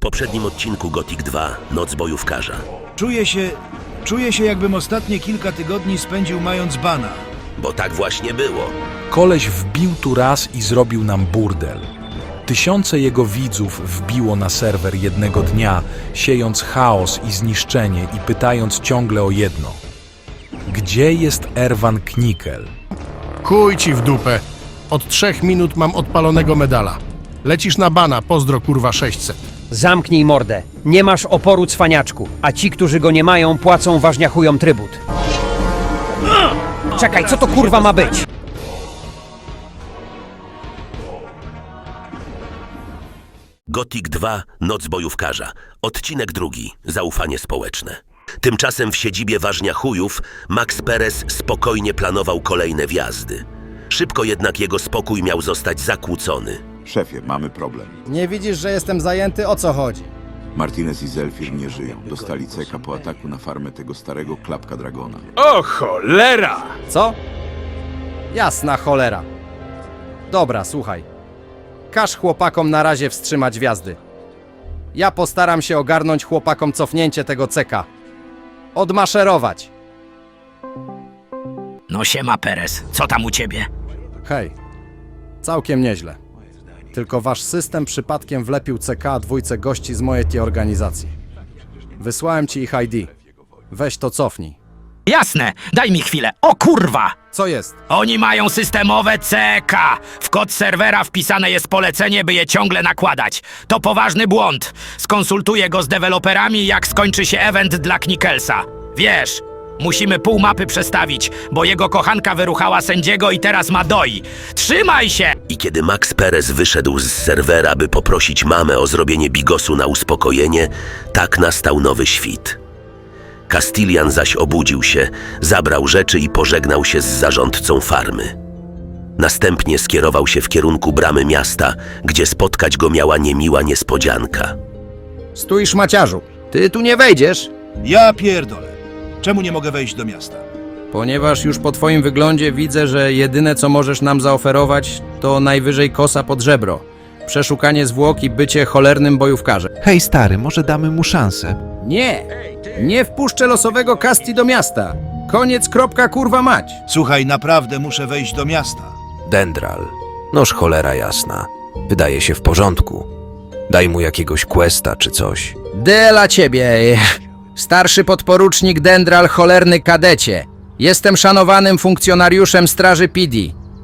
poprzednim odcinku Gothic 2 Noc bojówkarza. Czuję się, czuję się jakbym ostatnie kilka tygodni spędził mając bana. Bo tak właśnie było. Koleś wbił tu raz i zrobił nam burdel. Tysiące jego widzów wbiło na serwer jednego dnia, siejąc chaos i zniszczenie i pytając ciągle o jedno. Gdzie jest Erwan Knikel? Chuj ci w dupę. Od trzech minut mam odpalonego medala. Lecisz na bana, pozdro kurwa 600. Zamknij mordę. Nie masz oporu cwaniaczku, a ci, którzy go nie mają, płacą ważniachujom trybut. Czekaj, co to kurwa ma być? Gothic 2 Noc bojówkarza. Odcinek drugi. Zaufanie społeczne. Tymczasem w siedzibie ważnia chujów Max Perez spokojnie planował kolejne wjazdy. Szybko jednak jego spokój miał zostać zakłócony. Szefie, mamy problem. Nie widzisz, że jestem zajęty? O co chodzi? Martinez i Zelfir nie żyją. Dostali ceka po ataku na farmę tego starego klapka dragona. O cholera! Co? Jasna cholera. Dobra, słuchaj. Każ chłopakom na razie wstrzymać wjazdy. Ja postaram się ogarnąć chłopakom cofnięcie tego ceka. Odmaszerować. No siema Perez, co tam u ciebie? Hej, całkiem nieźle. Tylko wasz system przypadkiem wlepił CK dwójce gości z mojej tej organizacji. Wysłałem ci ich ID. Weź to cofnij. Jasne, daj mi chwilę. O kurwa! Co jest? Oni mają systemowe CK. W kod serwera wpisane jest polecenie, by je ciągle nakładać. To poważny błąd. Skonsultuję go z deweloperami, jak skończy się event dla Knikelsa. Wiesz, musimy pół mapy przestawić, bo jego kochanka wyruchała sędziego i teraz ma doi. Trzymaj się! I kiedy Max Perez wyszedł z serwera, by poprosić mamę o zrobienie bigosu na uspokojenie, tak nastał nowy świt. Castilian zaś obudził się, zabrał rzeczy i pożegnał się z zarządcą farmy. Następnie skierował się w kierunku bramy miasta, gdzie spotkać go miała niemiła niespodzianka. Stój szmaciarzu. Ty tu nie wejdziesz, Ja pierdolę. Czemu nie mogę wejść do miasta? ponieważ już po twoim wyglądzie widzę, że jedyne co możesz nam zaoferować to najwyżej kosa pod żebro. Przeszukanie zwłok i bycie cholernym bojówkarzem. Hej stary, może damy mu szansę. Nie! Nie wpuszczę losowego Casti do miasta. Koniec, kropka, kurwa mać. Słuchaj, naprawdę muszę wejść do miasta. Dendral. Noż cholera jasna. Wydaje się w porządku. Daj mu jakiegoś questa czy coś. Dela ciebie, starszy podporucznik Dendral, cholerny kadecie. Jestem szanowanym funkcjonariuszem Straży PD.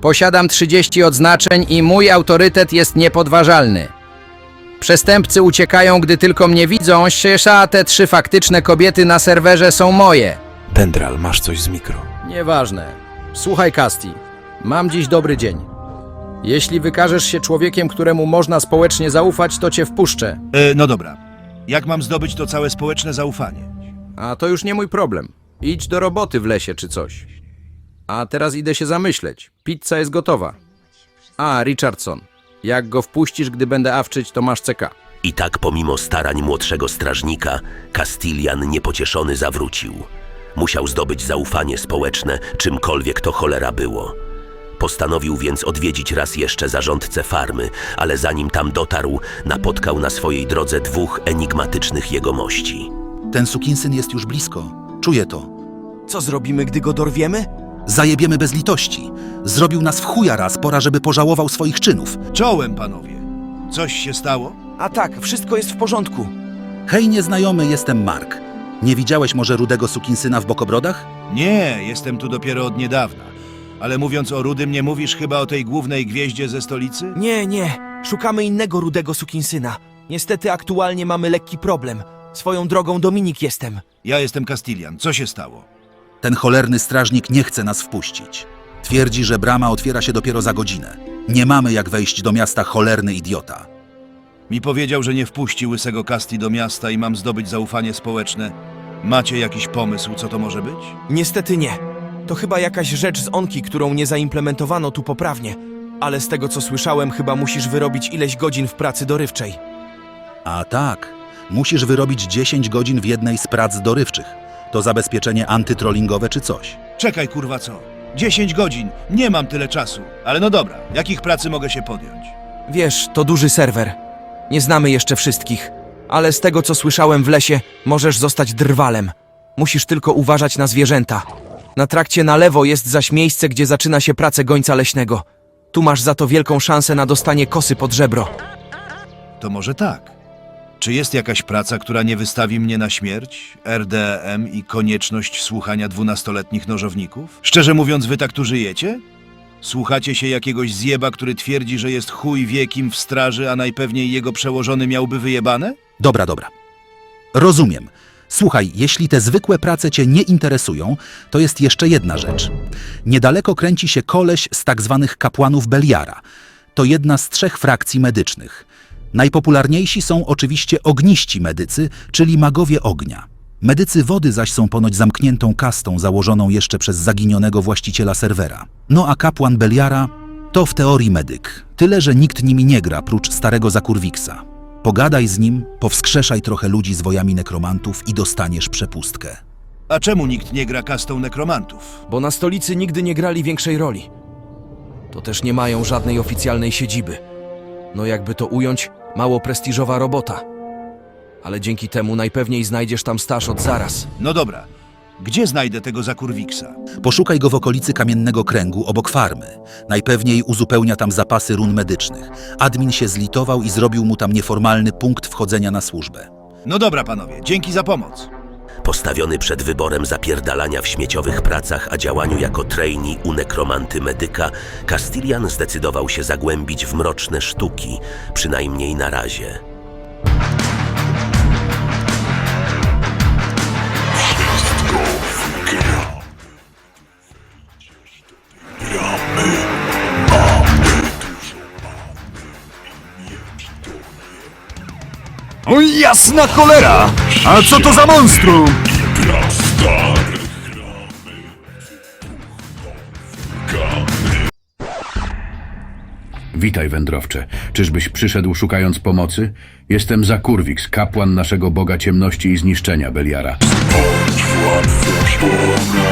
Posiadam 30 odznaczeń i mój autorytet jest niepodważalny. Przestępcy uciekają, gdy tylko mnie widzą, a te trzy faktyczne kobiety na serwerze są moje. Dendral, masz coś z mikro. Nieważne. Słuchaj, Casti. Mam dziś dobry dzień. Jeśli wykażesz się człowiekiem, któremu można społecznie zaufać, to cię wpuszczę. E, no dobra. Jak mam zdobyć to całe społeczne zaufanie? A to już nie mój problem. Idź do roboty w lesie czy coś. A teraz idę się zamyśleć. Pizza jest gotowa. A, Richardson. Jak go wpuścisz, gdy będę awczyć, to masz CK. I tak pomimo starań młodszego strażnika, Castilian niepocieszony zawrócił. Musiał zdobyć zaufanie społeczne, czymkolwiek to cholera było. Postanowił więc odwiedzić raz jeszcze zarządcę farmy, ale zanim tam dotarł, napotkał na swojej drodze dwóch enigmatycznych jegomości. Ten sukinsyn jest już blisko. Czuję to. Co zrobimy, gdy go dorwiemy? Zajebiemy bez litości. Zrobił nas w chuja raz, pora, żeby pożałował swoich czynów. Czołem, panowie. Coś się stało? A tak, wszystko jest w porządku. Hej, nieznajomy, jestem Mark. Nie widziałeś może rudego sukinsyna w Bokobrodach? Nie, jestem tu dopiero od niedawna. Ale mówiąc o Rudym, nie mówisz chyba o tej głównej gwieździe ze stolicy? Nie, nie. Szukamy innego rudego sukinsyna. Niestety aktualnie mamy lekki problem. Swoją drogą Dominik jestem. Ja jestem Castilian. Co się stało? Ten cholerny strażnik nie chce nas wpuścić. Twierdzi, że brama otwiera się dopiero za godzinę. Nie mamy jak wejść do miasta cholerny idiota. Mi powiedział, że nie wpuści łysego Casti do miasta i mam zdobyć zaufanie społeczne. Macie jakiś pomysł, co to może być? Niestety nie. To chyba jakaś rzecz z Onki, którą nie zaimplementowano tu poprawnie. Ale z tego co słyszałem, chyba musisz wyrobić ileś godzin w pracy dorywczej. A tak, musisz wyrobić 10 godzin w jednej z prac dorywczych. To zabezpieczenie antytrollingowe czy coś. Czekaj, kurwa, co? 10 godzin. Nie mam tyle czasu. Ale no dobra, jakich pracy mogę się podjąć? Wiesz, to duży serwer. Nie znamy jeszcze wszystkich. ale z tego co słyszałem w lesie, możesz zostać drwalem. Musisz tylko uważać na zwierzęta. Na trakcie na lewo jest zaś miejsce, gdzie zaczyna się praca gońca leśnego. Tu masz za to wielką szansę na dostanie kosy pod żebro. To może tak. Czy jest jakaś praca, która nie wystawi mnie na śmierć, RDM i konieczność słuchania dwunastoletnich nożowników? Szczerze mówiąc, wy tak tu żyjecie? Słuchacie się jakiegoś zjeba, który twierdzi, że jest chuj wiekim w straży, a najpewniej jego przełożony miałby wyjebane? Dobra, dobra. Rozumiem. Słuchaj, jeśli te zwykłe prace cię nie interesują, to jest jeszcze jedna rzecz. Niedaleko kręci się koleś z tak zwanych kapłanów Beliara. To jedna z trzech frakcji medycznych. Najpopularniejsi są oczywiście ogniści medycy, czyli magowie ognia. Medycy wody zaś są ponoć zamkniętą kastą założoną jeszcze przez zaginionego właściciela serwera. No a kapłan Beliara to w teorii medyk. Tyle, że nikt nimi nie gra, prócz starego Zakurwiksa. Pogadaj z nim, powskrzeszaj trochę ludzi z wojami nekromantów i dostaniesz przepustkę. A czemu nikt nie gra kastą nekromantów? Bo na stolicy nigdy nie grali większej roli. To też nie mają żadnej oficjalnej siedziby. No jakby to ująć, mało prestiżowa robota. Ale dzięki temu najpewniej znajdziesz tam staż od zaraz. No dobra, gdzie znajdę tego Zakurwiksa? Poszukaj go w okolicy Kamiennego Kręgu obok farmy. Najpewniej uzupełnia tam zapasy run medycznych. Admin się zlitował i zrobił mu tam nieformalny punkt wchodzenia na służbę. No dobra, panowie, dzięki za pomoc. Postawiony przed wyborem zapierdalania w śmieciowych pracach, a działaniu jako trainee u nekromanty medyka, Castilian zdecydował się zagłębić w mroczne sztuki, przynajmniej na razie. O jasna cholera! A co to za monstrum? Witaj, wędrowcze. Czyżbyś przyszedł szukając pomocy? Jestem Zakurwix, kapłan naszego Boga ciemności i zniszczenia, Beliara.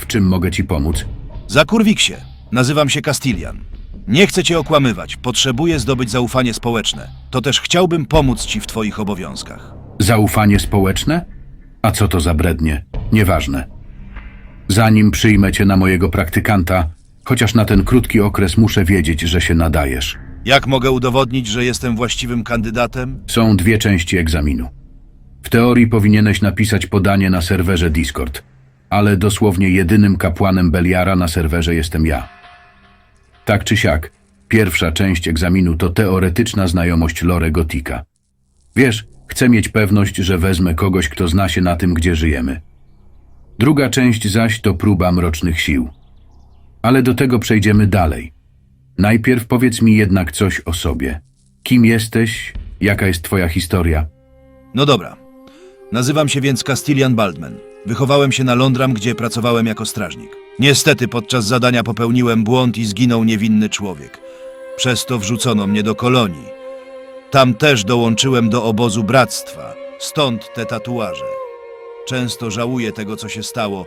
W czym mogę ci pomóc? Zakurwiksie, nazywam się Castilian. Nie chcę cię okłamywać, potrzebuję zdobyć zaufanie społeczne. To też chciałbym pomóc ci w twoich obowiązkach. Zaufanie społeczne? A co to za brednie? Nieważne. Zanim przyjmę cię na mojego praktykanta, chociaż na ten krótki okres muszę wiedzieć, że się nadajesz. Jak mogę udowodnić, że jestem właściwym kandydatem? Są dwie części egzaminu. W teorii powinieneś napisać podanie na serwerze Discord, ale dosłownie jedynym kapłanem Beliara na serwerze jestem ja. Tak czy siak, pierwsza część egzaminu to teoretyczna znajomość lore Gotika. Wiesz, chcę mieć pewność, że wezmę kogoś, kto zna się na tym, gdzie żyjemy. Druga część zaś to próba mrocznych sił. Ale do tego przejdziemy dalej. Najpierw powiedz mi jednak coś o sobie. Kim jesteś? Jaka jest twoja historia? No dobra. Nazywam się więc Castilian Baldman. Wychowałem się na Londram, gdzie pracowałem jako strażnik. Niestety podczas zadania popełniłem błąd i zginął niewinny człowiek. Przez to wrzucono mnie do kolonii. Tam też dołączyłem do obozu bractwa, stąd te tatuaże. Często żałuję tego, co się stało,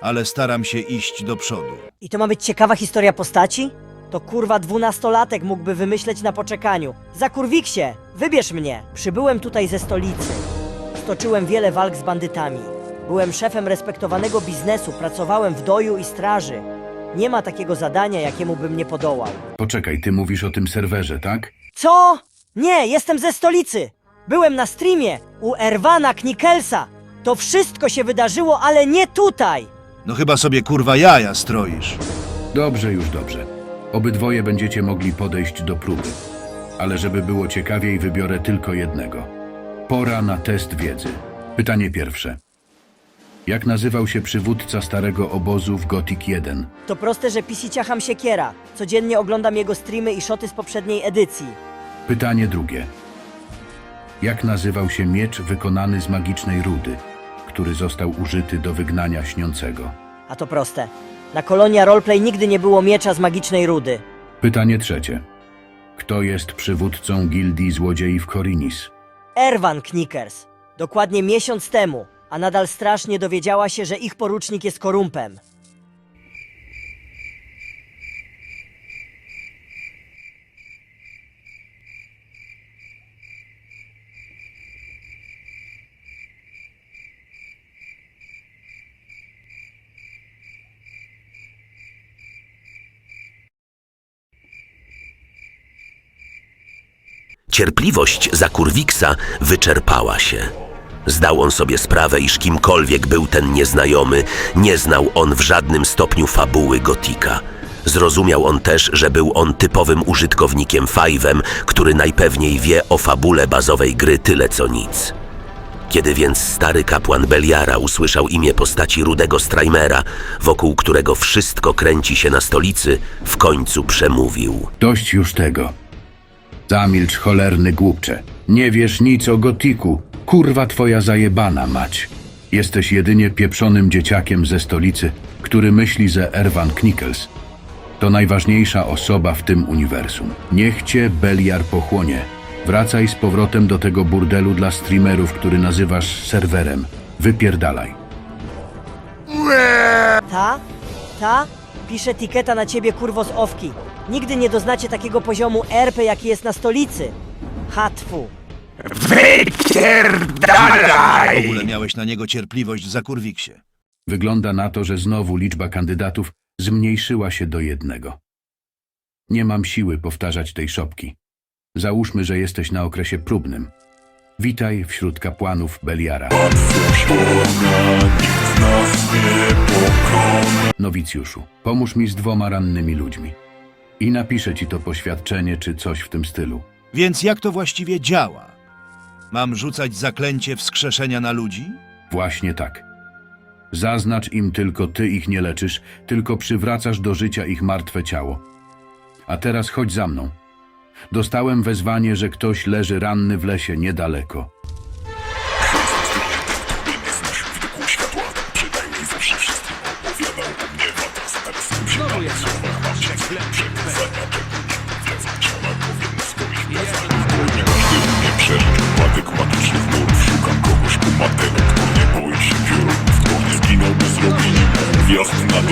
ale staram się iść do przodu. I to ma być ciekawa historia postaci? To kurwa dwunastolatek mógłby wymyśleć na poczekaniu. Za kurwiksie, wybierz mnie! Przybyłem tutaj ze stolicy. Stoczyłem wiele walk z bandytami. Byłem szefem respektowanego biznesu, pracowałem w doju i straży. Nie ma takiego zadania, jakiemu bym nie podołał. Poczekaj, ty mówisz o tym serwerze, tak? Co? Nie, jestem ze stolicy! Byłem na streamie u Erwana Knikelsa. To wszystko się wydarzyło, ale nie tutaj! No chyba sobie kurwa jaja stroisz. Dobrze, już dobrze. Obydwoje będziecie mogli podejść do próby. Ale żeby było ciekawiej, wybiorę tylko jednego. Pora na test wiedzy. Pytanie pierwsze. Jak nazywał się przywódca starego obozu w Gothic 1? To proste, że PC ciacham siekiera. Codziennie oglądam jego streamy i szoty z poprzedniej edycji. Pytanie drugie. Jak nazywał się miecz wykonany z magicznej rudy, który został użyty do wygnania śniącego? A to proste. Na kolonia roleplay nigdy nie było miecza z magicznej rudy. Pytanie trzecie. Kto jest przywódcą gildii złodziei w Korinis? Erwan Knickers. Dokładnie miesiąc temu, a nadal strasznie dowiedziała się, że ich porucznik jest korumpem. Cierpliwość za Kurwiksa wyczerpała się. Zdał on sobie sprawę, iż kimkolwiek był ten nieznajomy, nie znał on w żadnym stopniu fabuły Gotika. Zrozumiał on też, że był on typowym użytkownikiem Five'em, który najpewniej wie o fabule bazowej gry tyle co nic. Kiedy więc stary kapłan Beliara usłyszał imię postaci rudego Strajmera, wokół którego wszystko kręci się na stolicy, w końcu przemówił. Dość już tego. Zamilcz, cholerny głupcze. Nie wiesz nic o gotiku. Kurwa twoja zajebana mać. Jesteś jedynie pieprzonym dzieciakiem ze stolicy, który myśli, że Erwan Knickels to najważniejsza osoba w tym uniwersum. Niech cię Beliar pochłonie. Wracaj z powrotem do tego burdelu dla streamerów, który nazywasz serwerem. Wypierdalaj. Ta? Ta? Pisze tiketa na ciebie kurwo z owki. Nigdy nie doznacie takiego poziomu RP, jaki jest na stolicy. Hatfu. W ogóle miałeś na niego cierpliwość za Kurwiksie. Wygląda na to, że znowu liczba kandydatów zmniejszyła się do jednego. Nie mam siły powtarzać tej szopki. Załóżmy, że jesteś na okresie próbnym. Witaj wśród kapłanów Beliara. Nowicjuszu, pomóż mi z dwoma rannymi ludźmi. I napiszę ci to poświadczenie czy coś w tym stylu. Więc jak to właściwie działa? Mam rzucać zaklęcie wskrzeszenia na ludzi? Właśnie tak. Zaznacz im tylko ty ich nie leczysz, tylko przywracasz do życia ich martwe ciało. A teraz chodź za mną. Dostałem wezwanie, że ktoś leży ranny w lesie niedaleko.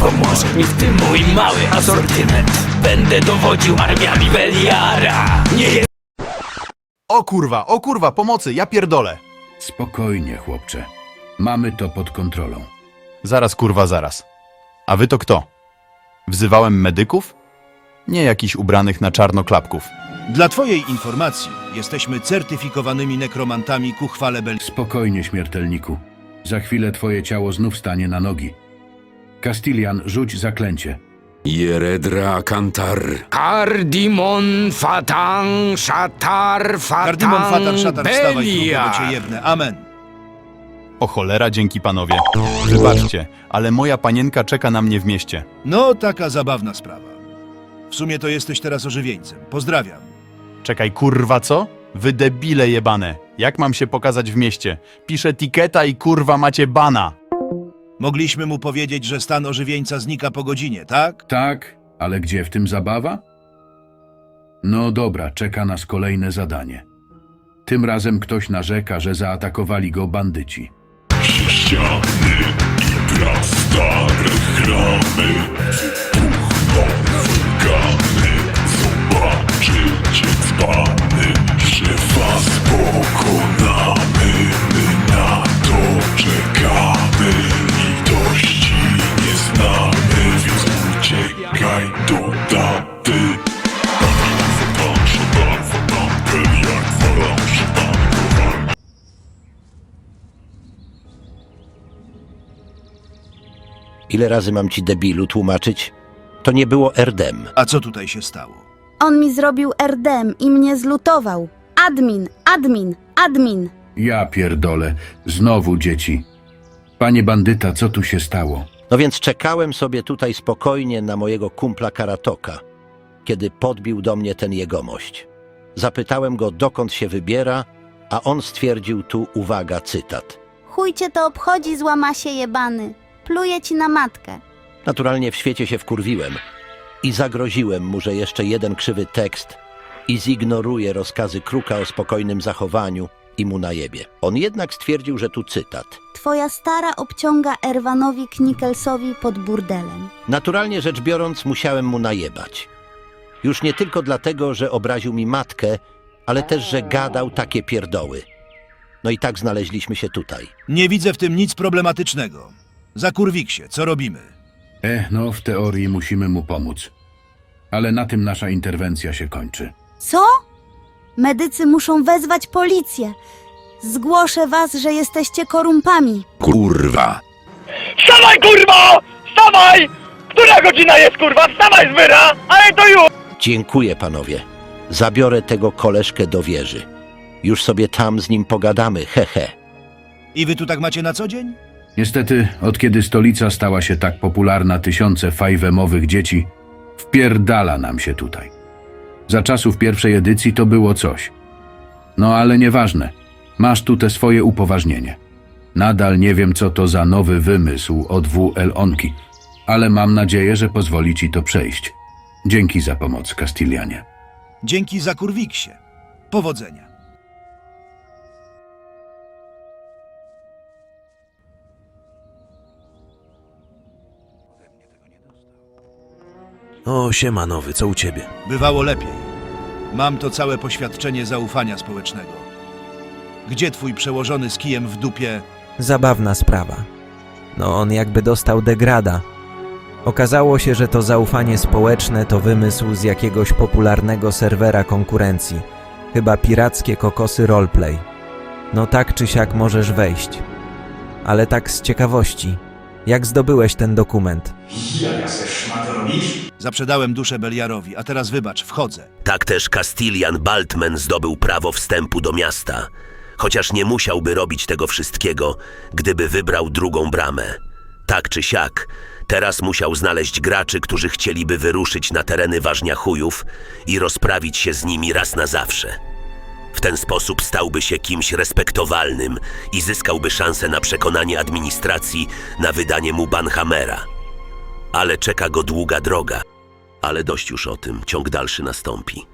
Pomoże mi w tym mój mały asortyment. Będę dowodził armiami Beliara. Nie jest O kurwa, o kurwa, pomocy, ja pierdolę. Spokojnie, chłopcze. Mamy to pod kontrolą. Zaraz kurwa, zaraz. A wy to kto? Wzywałem medyków? Nie jakichś ubranych na czarno klapków. Dla twojej informacji, jesteśmy certyfikowanymi nekromantami ku chwale Bel... Spokojnie, śmiertelniku. Za chwilę twoje ciało znów stanie na nogi. Castilian, rzuć zaklęcie. Jeredra Kantar. Kardimon Fatan Shatar Fatan Kardymon Fatar Szatar, wstawaj, Belia. cię. Amen. O cholera, dzięki panowie. Wybaczcie, ale moja panienka czeka na mnie w mieście. No, taka zabawna sprawa. W sumie to jesteś teraz ożywieńcem. Pozdrawiam. Czekaj, kurwa co? Wy debile jebane. Jak mam się pokazać w mieście? Piszę tiketa i kurwa macie bana. Mogliśmy mu powiedzieć, że stan ożywieńca znika po godzinie, tak? Tak, ale gdzie w tym zabawa? No dobra, czeka nas kolejne zadanie. Tym razem ktoś narzeka, że zaatakowali go bandyci. Ile razy mam ci debilu tłumaczyć? To nie było RDM. A co tutaj się stało? On mi zrobił RDM i mnie zlutował. Admin, admin, admin. Ja pierdolę, znowu dzieci. Panie bandyta, co tu się stało? No więc czekałem sobie tutaj spokojnie na mojego kumpla Karatoka, kiedy podbił do mnie ten jegomość. Zapytałem go, dokąd się wybiera, a on stwierdził tu, uwaga, cytat. Chuj cię to obchodzi, złamasie jebany. Pluję ci na matkę. Naturalnie w świecie się wkurwiłem i zagroziłem mu, że jeszcze jeden krzywy tekst i zignoruje rozkazy kruka o spokojnym zachowaniu i mu najebie. On jednak stwierdził, że tu cytat. Twoja stara obciąga Erwanowi Knikelsowi pod burdelem. Naturalnie rzecz biorąc, musiałem mu najebać. Już nie tylko dlatego, że obraził mi matkę, ale też, że gadał takie pierdoły. No i tak znaleźliśmy się tutaj. Nie widzę w tym nic problematycznego. Zakurwiksie, co robimy? E, no w teorii musimy mu pomóc. Ale na tym nasza interwencja się kończy. Co? Medycy muszą wezwać policję. Zgłoszę was, że jesteście korumpami. Kurwa! Wstawaj, kurwa! Wstawaj! Która godzina jest, kurwa? Wstawaj, zwyra! Ale to już! Dziękuję, panowie. Zabiorę tego koleżkę do wieży. Już sobie tam z nim pogadamy, hehe. I wy tu tak macie na co dzień? Niestety, od kiedy stolica stała się tak popularna, tysiące fajwemowych dzieci wpierdala nam się tutaj. Za czasów pierwszej edycji to było coś. No ale nieważne. Masz tu te swoje upoważnienie. Nadal nie wiem, co to za nowy wymysł od WL Onki, ale mam nadzieję, że pozwoli ci to przejść. Dzięki za pomoc, Castilianie. Dzięki Zakurwiksie. Powodzenia. O, siema nowy, co u ciebie? Bywało lepiej. Mam to całe poświadczenie zaufania społecznego. Gdzie twój przełożony z kijem w dupie? Zabawna sprawa. No on jakby dostał degrada. Okazało się, że to zaufanie społeczne to wymysł z jakiegoś popularnego serwera konkurencji. Chyba pirackie kokosy roleplay. No tak czy siak możesz wejść. Ale tak z ciekawości. Jak zdobyłeś ten dokument? Zaprzedałem duszę Beliarowi, a teraz wybacz, wchodzę. Tak też Castilian Baltman zdobył prawo wstępu do miasta, chociaż nie musiałby robić tego wszystkiego, gdyby wybrał drugą bramę. Tak czy siak, teraz musiał znaleźć graczy, którzy chcieliby wyruszyć na tereny ważniachujów i rozprawić się z nimi raz na zawsze. W ten sposób stałby się kimś respektowalnym i zyskałby szansę na przekonanie administracji na wydanie mu Banhamera. Ale czeka go długa droga. Ale dość już o tym, ciąg dalszy nastąpi.